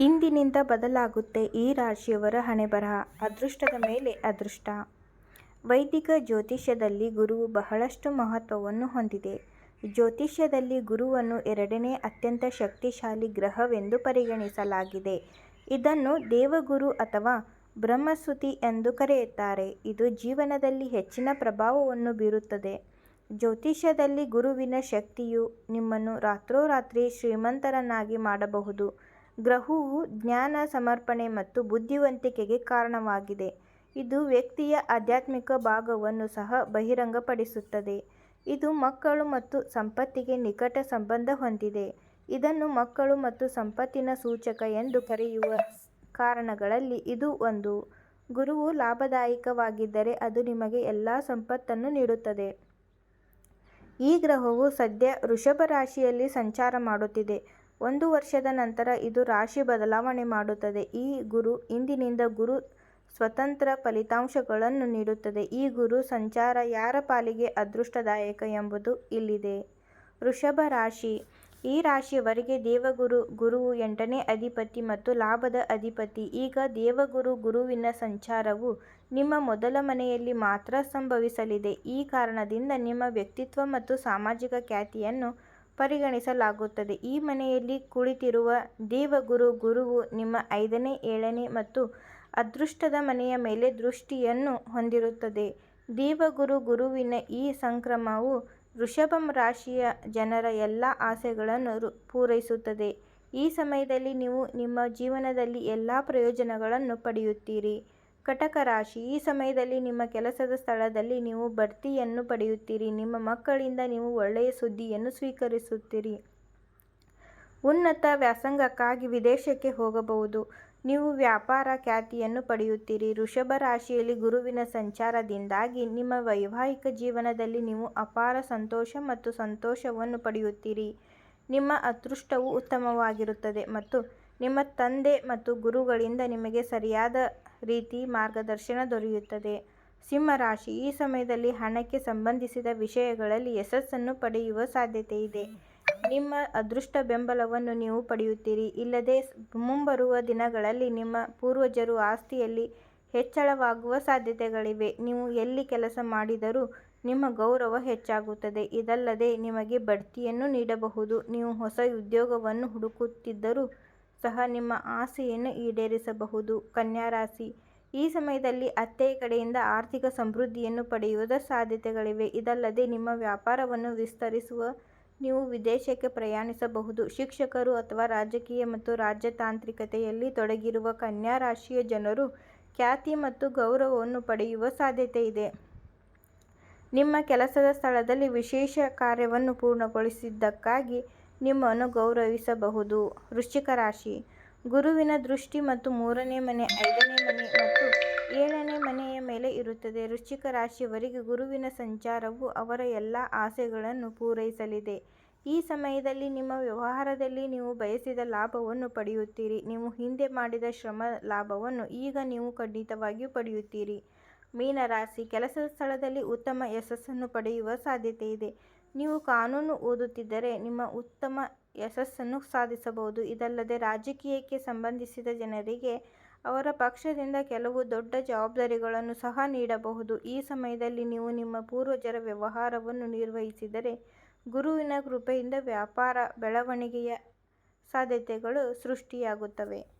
ಇಂದಿನಿಂದ ಬದಲಾಗುತ್ತೆ ಈ ರಾಶಿಯವರ ಹಣೆಬರಹ. ಅದೃಷ್ಟದ ಮೇಲೆ ಅದೃಷ್ಟ. ವೈದಿಕ ಜ್ಯೋತಿಷ್ಯದಲ್ಲಿ ಗುರುವು ಬಹಳಷ್ಟು ಮಹತ್ವವನ್ನು ಹೊಂದಿದೆ. ಜ್ಯೋತಿಷ್ಯದಲ್ಲಿ ಗುರುವನ್ನು ಎರಡನೇ ಅತ್ಯಂತ ಶಕ್ತಿಶಾಲಿ ಗ್ರಹವೆಂದು ಪರಿಗಣಿಸಲಾಗಿದೆ. ಇದನ್ನು ದೇವಗುರು ಅಥವಾ ಬ್ರಹ್ಮಸುತಿ ಎಂದು ಕರೆಯುತ್ತಾರೆ. ಇದು ಜೀವನದಲ್ಲಿ ಹೆಚ್ಚಿನ ಪ್ರಭಾವವನ್ನು ಬೀರುತ್ತದೆ. ಜ್ಯೋತಿಷ್ಯದಲ್ಲಿ ಗುರುವಿನ ಶಕ್ತಿಯು ನಿಮ್ಮನ್ನು ರಾತ್ರೋರಾತ್ರಿ ಶ್ರೀಮಂತರನ್ನಾಗಿ ಮಾಡಬಹುದು. ಗ್ರಹವು ಜ್ಞಾನ, ಸಮರ್ಪಣೆ ಮತ್ತು ಬುದ್ಧಿವಂತಿಕೆಗೆ ಕಾರಣವಾಗಿದೆ. ಇದು ವ್ಯಕ್ತಿಯ ಆಧ್ಯಾತ್ಮಿಕ ಭಾಗವನ್ನು ಸಹ ಬಹಿರಂಗಪಡಿಸುತ್ತದೆ. ಇದು ಮಕ್ಕಳು ಮತ್ತು ಸಂಪತ್ತಿಗೆ ನಿಕಟ ಸಂಬಂಧ ಹೊಂದಿದೆ. ಇದನ್ನು ಮಕ್ಕಳು ಮತ್ತು ಸಂಪತ್ತಿನ ಸೂಚಕ ಎಂದು ಕರೆಯುವ ಕಾರಣಗಳಲ್ಲಿ ಇದು ಒಂದು. ಗುರುವು ಲಾಭದಾಯಕವಾಗಿದ್ದರೆ ಅದು ನಿಮಗೆ ಎಲ್ಲಾ ಸಂಪತ್ತನ್ನು ನೀಡುತ್ತದೆ. ಈ ಗ್ರಹವು ಸದ್ಯ ವೃಷಭ ರಾಶಿಯಲ್ಲಿ ಸಂಚಾರ ಮಾಡುತ್ತಿದೆ. ಒಂದು ವರ್ಷದ ನಂತರ ಇದು ರಾಶಿ ಬದಲಾವಣೆ ಮಾಡುತ್ತದೆ. ಈ ಗುರು ಇಂದಿನಿಂದ ಗುರು ಸ್ವತಂತ್ರ ಫಲಿತಾಂಶಗಳನ್ನು ನೀಡುತ್ತದೆ. ಈ ಗುರು ಸಂಚಾರ ಯಾರ ಪಾಲಿಗೆ ಅದೃಷ್ಟದಾಯಕ ಎಂಬುದು ಇಲ್ಲಿದೆ. ವೃಷಭ ರಾಶಿ. ಈ ರಾಶಿಯವರಿಗೆ ದೇವಗುರು ಗುರುವು ಎಂಟನೇ ಅಧಿಪತಿ ಮತ್ತು ಲಾಭದ ಅಧಿಪತಿ. ಈಗ ದೇವಗುರು ಗುರುವಿನ ಸಂಚಾರವು ನಿಮ್ಮ ಮೊದಲ ಮನೆಯಲ್ಲಿ ಮಾತ್ರ ಸಂಭವಿಸಲಿದೆ. ಈ ಕಾರಣದಿಂದ ನಿಮ್ಮ ವ್ಯಕ್ತಿತ್ವ ಮತ್ತು ಸಾಮಾಜಿಕ ಖ್ಯಾತಿಯನ್ನು ಪರಿಗಣಿಸಲಾಗುತ್ತದೆ. ಈ ಮನೆಯಲ್ಲಿ ಕುಳಿತಿರುವ ದೇವಗುರು ಗುರುವು ನಿಮ್ಮ ಐದನೇ, ಏಳನೇ ಮತ್ತು ಅದೃಷ್ಟದ ಮನೆಯ ಮೇಲೆ ದೃಷ್ಟಿಯನ್ನು ಹೊಂದಿರುತ್ತದೆ. ದೇವಗುರು ಗುರುವಿನ ಈ ಸಂಕ್ರಮವು ವೃಷಭ ರಾಶಿಯ ಜನರ ಎಲ್ಲ ಆಸೆಗಳನ್ನು ಪೂರೈಸುತ್ತದೆ. ಈ ಸಮಯದಲ್ಲಿ ನೀವು ನಿಮ್ಮ ಜೀವನದಲ್ಲಿ ಎಲ್ಲ ಪ್ರಯೋಜನಗಳನ್ನು ಪಡೆಯುತ್ತೀರಿ. ಕಟಕ ರಾಶಿ, ಈ ಸಮಯದಲ್ಲಿ ನಿಮ್ಮ ಕೆಲಸದ ಸ್ಥಳದಲ್ಲಿ ನೀವು ಬಡ್ತಿಯನ್ನು ಪಡೆಯುತ್ತೀರಿ. ನಿಮ್ಮ ಮಕ್ಕಳಿಂದ ನೀವು ಒಳ್ಳೆಯ ಸುದ್ದಿಯನ್ನು ಸ್ವೀಕರಿಸುತ್ತೀರಿ. ಉನ್ನತ ವ್ಯಾಸಂಗಕ್ಕಾಗಿ ವಿದೇಶಕ್ಕೆ ಹೋಗಬಹುದು. ನೀವು ವ್ಯಾಪಾರ ಖ್ಯಾತಿಯನ್ನು ಪಡೆಯುತ್ತೀರಿ. ವೃಷಭ ರಾಶಿಯಲ್ಲಿ ಗುರುವಿನ ಸಂಚಾರದಿಂದಾಗಿ ನಿಮ್ಮ ವೈವಾಹಿಕ ಜೀವನದಲ್ಲಿ ನೀವು ಅಪಾರ ಸಂತೋಷ ಮತ್ತು ಸಂತೋಷವನ್ನು ಪಡೆಯುತ್ತೀರಿ. ನಿಮ್ಮ ಅದೃಷ್ಟವು ಉತ್ತಮವಾಗಿರುತ್ತದೆ ಮತ್ತು ನಿಮ್ಮ ತಂದೆ ಮತ್ತು ಗುರುಗಳಿಂದ ನಿಮಗೆ ಸರಿಯಾದ ರೀತಿ ಮಾರ್ಗದರ್ಶನ ದೊರೆಯುತ್ತದೆ. ಸಿಂಹ ರಾಶಿ ಈ ಸಮಯದಲ್ಲಿ ಹಣಕ್ಕೆ ಸಂಬಂಧಿಸಿದ ವಿಷಯಗಳಲ್ಲಿ ಯಶಸ್ಸನ್ನು ಪಡೆಯುವ ಸಾಧ್ಯತೆ ಇದೆ. ನಿಮ್ಮ ಅದೃಷ್ಟ ಬೆಂಬಲವನ್ನು ನೀವು ಪಡೆಯುತ್ತೀರಿ. ಇಲ್ಲದೆ ಮುಂಬರುವ ದಿನಗಳಲ್ಲಿ ನಿಮ್ಮ ಪೂರ್ವಜರು ಆಸ್ತಿಯಲ್ಲಿ ಹೆಚ್ಚಳವಾಗುವ ಸಾಧ್ಯತೆಗಳಿವೆ. ನೀವು ಎಲ್ಲಿ ಕೆಲಸ ಮಾಡಿದರೂ ನಿಮ್ಮ ಗೌರವ ಹೆಚ್ಚಾಗುತ್ತದೆ. ಇದಲ್ಲದೆ ನಿಮಗೆ ಬಡ್ತಿಯನ್ನು ನೀಡಬಹುದು. ನೀವು ಹೊಸ ಉದ್ಯೋಗವನ್ನು ಹುಡುಕುತ್ತಿದ್ದರೂ ಸಹ ನಿಮ್ಮ ಆಸೆಯನ್ನು ಈಡೇರಿಸಬಹುದು. ಕನ್ಯಾ ರಾಶಿ, ಈ ಸಮಯದಲ್ಲಿ ಅತ್ತೆಯ ಕಡೆಯಿಂದ ಆರ್ಥಿಕ ಸಮೃದ್ಧಿಯನ್ನು ಪಡೆಯುವ ಸಾಧ್ಯತೆಗಳಿವೆ. ಇದಲ್ಲದೆ ನಿಮ್ಮ ವ್ಯಾಪಾರವನ್ನು ವಿಸ್ತರಿಸುವ, ನೀವು ವಿದೇಶಕ್ಕೆ ಪ್ರಯಾಣಿಸಬಹುದು. ಶಿಕ್ಷಕರು ಅಥವಾ ರಾಜಕೀಯ ಮತ್ತು ರಾಜತಾಂತ್ರಿಕತೆಯಲ್ಲಿ ತೊಡಗಿರುವ ಕನ್ಯಾ ರಾಶಿಯ ಜನರು ಖ್ಯಾತಿ ಮತ್ತು ಗೌರವವನ್ನು ಪಡೆಯುವ ಸಾಧ್ಯತೆ ಇದೆ. ನಿಮ್ಮ ಕೆಲಸದ ಸ್ಥಳದಲ್ಲಿ ವಿಶೇಷ ಕಾರ್ಯವನ್ನು ಪೂರ್ಣಗೊಳಿಸಿದ್ದಕ್ಕಾಗಿ ನಿಮ್ಮನ್ನು ಗೌರವಿಸಬಹುದು. ವೃಶ್ಚಿಕ ರಾಶಿ. ಗುರುವಿನ ದೃಷ್ಟಿ ಮತ್ತು ಮೂರನೇ ಮನೆ, ಐದನೇ ಮನೆ ಮತ್ತು ಏಳನೇ ಮನೆಯ ಮೇಲೆ ಇರುತ್ತದೆ. ವೃಶ್ಚಿಕ ರಾಶಿಯವರಿಗೆ ಗುರುವಿನ ಸಂಚಾರವು ಅವರ ಎಲ್ಲ ಆಸೆಗಳನ್ನು ಪೂರೈಸಲಿದೆ. ಈ ಸಮಯದಲ್ಲಿ ನಿಮ್ಮ ವ್ಯವಹಾರದಲ್ಲಿ ನೀವು ಬಯಸಿದ ಲಾಭವನ್ನು ಪಡೆಯುತ್ತೀರಿ. ನೀವು ಹಿಂದೆ ಮಾಡಿದ ಶ್ರಮ ಲಾಭವನ್ನು ಈಗ ನೀವು ಖಂಡಿತವಾಗಿಯೂ ಪಡೆಯುತ್ತೀರಿ. ಮೀನರಾಶಿ. ಕೆಲಸದ ಸ್ಥಳದಲ್ಲಿ ಉತ್ತಮ ಯಶಸ್ಸನ್ನು ಪಡೆಯುವ ಸಾಧ್ಯತೆಯಿದೆ. ನೀವು ಕಾನೂನು ಓದುತ್ತಿದ್ದರೆ ನಿಮ್ಮ ಉತ್ತಮ ಯಶಸ್ಸನ್ನು ಸಾಧಿಸಬಹುದು. ಇದಲ್ಲದೆ ರಾಜಕೀಯಕ್ಕೆ ಸಂಬಂಧಿಸಿದ ಜನರಿಗೆ ಅವರ ಪಕ್ಷದಿಂದ ಕೆಲವು ದೊಡ್ಡ ಜವಾಬ್ದಾರಿಗಳನ್ನು ಸಹ ನೀಡಬಹುದು. ಈ ಸಮಯದಲ್ಲಿ ನೀವು ನಿಮ್ಮ ಪೂರ್ವಜರ ವ್ಯವಹಾರವನ್ನು ನಿರ್ವಹಿಸಿದರೆ ಗುರುವಿನ ಕೃಪೆಯಿಂದ ವ್ಯಾಪಾರ ಬೆಳವಣಿಗೆಯ ಸಾಧ್ಯತೆಗಳು ಸೃಷ್ಟಿಯಾಗುತ್ತವೆ.